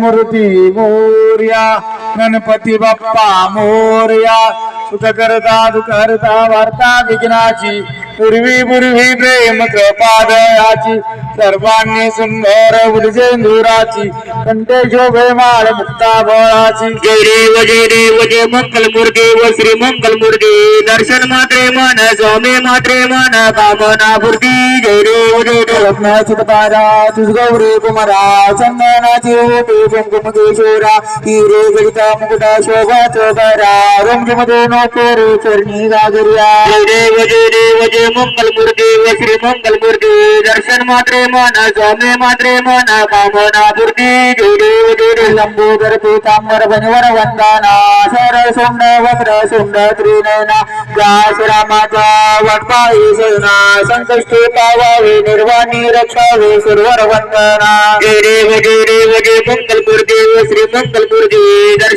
मूर्ती मोर्या गणपती बाप्पा मोर्या. सुख करता दुख करता वार्ता विघ्नाची. पूर्वी पूर्वी प्रेम कृपादयाची सर्वांनी सुंदर उलजेंदुराची कंठे शोभे माळ मुक्ता बळाची जय देव जय देव जय मंगल मुर्गे व श्री मंगल मूर्ती दर्शन मात्रे मन स्वामी मात्रे मन कामना पूर्ती। जय देव जय देव रत्नाची तारा तुझ गौरी कुमारा चंदनाची ओटी कुंकुम केशोरा हिरे गलिता मुकुटा शोभा चोबरा रंगमध्ये नोकरी चरणी गागरिया। जय देव जय देव जय मंगल मूर्ती व श्री मंगल मूर्ती दर्शन मात्रे मन, स्वामी मात्रे मन कामना पूर्ती जय देव जय देव, लंबोदर, पीतांबर वनवर वंदना शर सुंड वक्र सुंड त्रिनयना व्यास, रामाचा वटपाई सेना संकष्टी पावावे, निर्वाणी, रक्षावे, सुरवर, वंदना। जय देव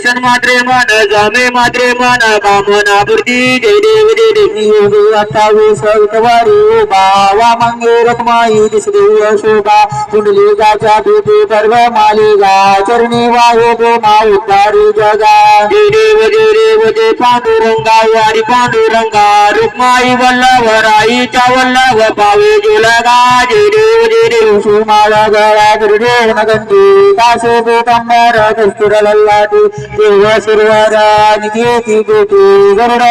देव दर्शन मात्रे मन स्वामी मात्रे मन कामना पूर्ती जय देव जय देव योगी अठ्ठावीस वितवारी उभा वामंगे रखमाई दिसदेव शोभा कुंडलिकाच्या भीती पर्व मालिका चरणी वायू गोमा उद्धारी जगा जय देव जय देव जय पांडुरंगा वारी पांडुरंगा रुक्माई वल्लभ राईच्या वल्लभ पावे जुलगा जय देव जय देव शिवमाला गळा गुरुदेव नगंती कासे पीतांबर कस्तुर लल्लाटी देव सुरवारा निकेती गोटी गरुड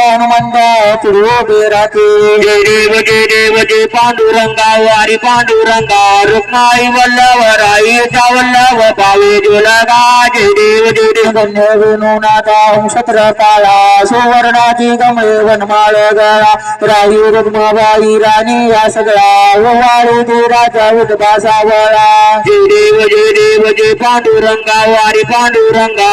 देव जय देव जय पांडुरंगा वारी पांडुरंगा रुक्माई वल्लभ राईच्या वल्लभ पावे जुलगा जय जय देव धन्य वेणुनाथा नक्षत्र काळा सुवर्णाची कमळे वनमाळ गळा राही रुक्माबाई राणी या सगळा ते राजा उठबा सावळा जय देव जय देव जय पांडुरंगा वारी पांडुरंगा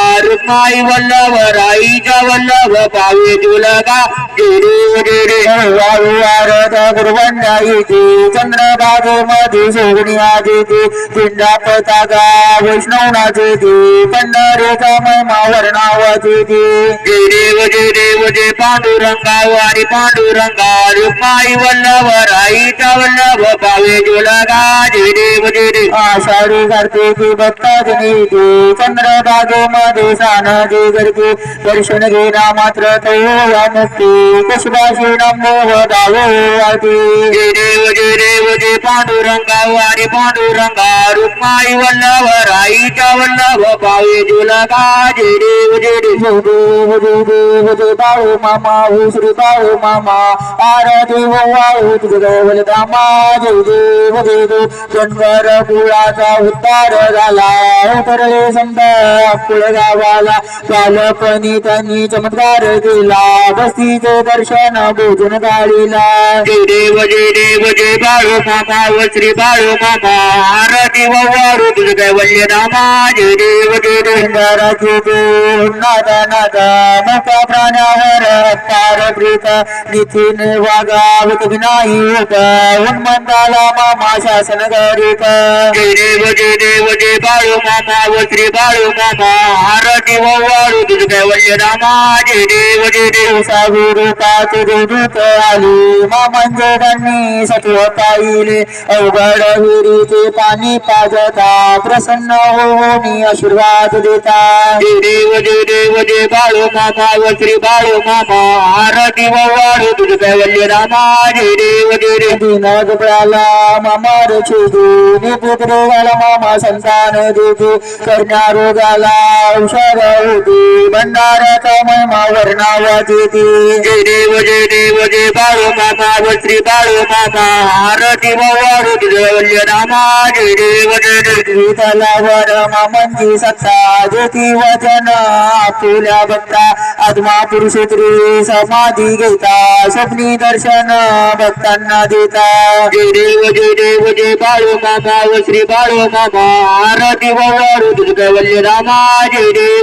रुक्माई वल्लभ राईच्या वल्लभ पावे जुलगा देव जय देव वाळू वारद गुरुवंडाईची चंद्रभागे मध्ये सोगणी आदिती पिंडा पताका महिमा जय देव जय पांडुरंगा वारी पांडुरंगा रुक्माई वल्लभ राईच्या वल्लभ पावे जुलगा जय देव जय देव आषाढी कार्तिकी भक्ताजनी ती चंद्रभागे मध्ये सानदी दर्शन घेना मात्र मुक्ती दावो देव देव पांडुरंगा वारी पांडुरंगा, रुक्माई वल्लभ राईच्या वल्लभ, पावे जुलगा। जय देव जय देव। देव देव देव बाळू मामा, हो श्री बाळू मामा। तुझ गवल दामा जय देव जय देव। जनवर कुळाचा उद्धार झाला उतरले संत कुळ गावाला। बालपणी त्यांनी चमत्कार बस्तीचे दर्शन भोजन गाडीला जय देव जय देव जय बाळू मामा व श्री बाळू मामा आरती वारू तुझ कैवल्य नामा जय देव जय नादा नादा मोठ्या प्राण्यावर तार प्रीत. नितीन वागावत विनाही उप उन्मंताला मामा शासन करीत. जय देव जय देव जय बाळू मामा व श्री बाळू मामा आरती वारू तुझ कैवल्य नामा जय देव जय देव सागुरु काचे दूत आली. मामांचे त्यांनी सत्व पाहिले अवघड विहिरीचे पाणी पाजता प्रसन्न होऊन आशीर्वाद देता जय देव जय देव जय बाळू मामा व श्री बाळू मामा आरती वारू तुझ कैवल्य नामा जय देव जय देव. दिन दुबळाला मामार छेदू निपुत रोगाला मामा संतान देते. करण्या रोगाला औषध होते भंडाराचा महिमा वर्णावाची ती जय देव जय देव जय बाळू मामा व श्री बाळू मामा आरती वारू तुझ नामा। जय देव जय देव। तलावर मामांची सत्ता ज्योती वचन आपुल्या भक्ता आत्मा पुरुष स्त्री समाधी घेता स्वप्नी दर्शन भक्तांना देता। जय देव जय देव जय बाळू मामा व श्री बाळू मामा आरती वारू तुझ नामा। जय देव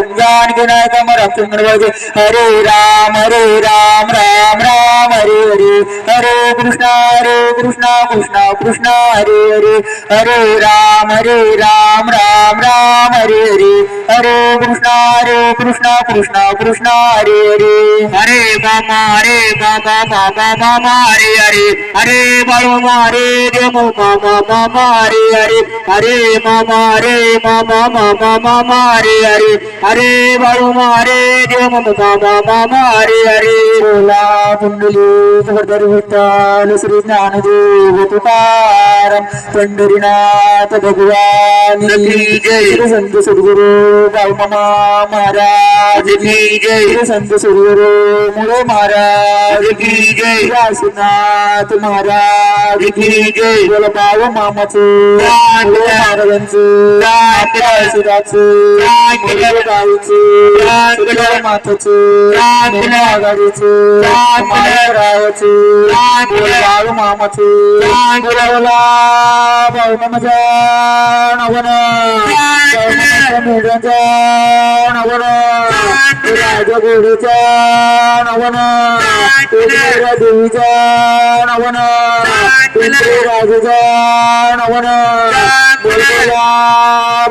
दामोदर वैद्यवर श्रीधरं माधवं गोपिकावलभं जानकीनायकं रक्षं भजे हरे राम हरे राम राम राम हरे हरे हरे कृष्ण हरे कृष्ण कृष्ण कृष्ण हरे हरे हरे राम हरे राम राम राम हरे हरे हरे कृष्ण हरे कृष्ण कृष्ण कृष्ण हरे हरे हरे मामा हरे मामा मामा मामा हरे हरे हरे बाळू हरे देव मामा मामा हरे हरे हरे मामा हरे मामा मामा मामा हरे हरे हरे बाळू हरे देव मामा मामा हरे हरे बोला पुंडली भरदर विठ्ठल श्री ज्ञानदेव तुकाराम पंढरीनाथ भगवान की जय. श्री संत सद्गुरु बाळमामा महाराज की जय श्री संत सद्गुरु मुळे महाराज की जय व्यासनाथ महाराज की जय बोला बाळ मामाचं राम. मुळे महाराजांचं राम. आपल्या शिराचं राम. मुरली गावीचं राम. सुंदर माताचं राम. नेमण्या आघाडीचं राम. माळरायाचं राम. बाळू मामाचं राम. बोला बाळू मामाच्या नवन मेढ्याच्या नवन राजा गोडीच्या नवन देवीच्या नवन पिंपरी राजूच्या नवन बोलबोला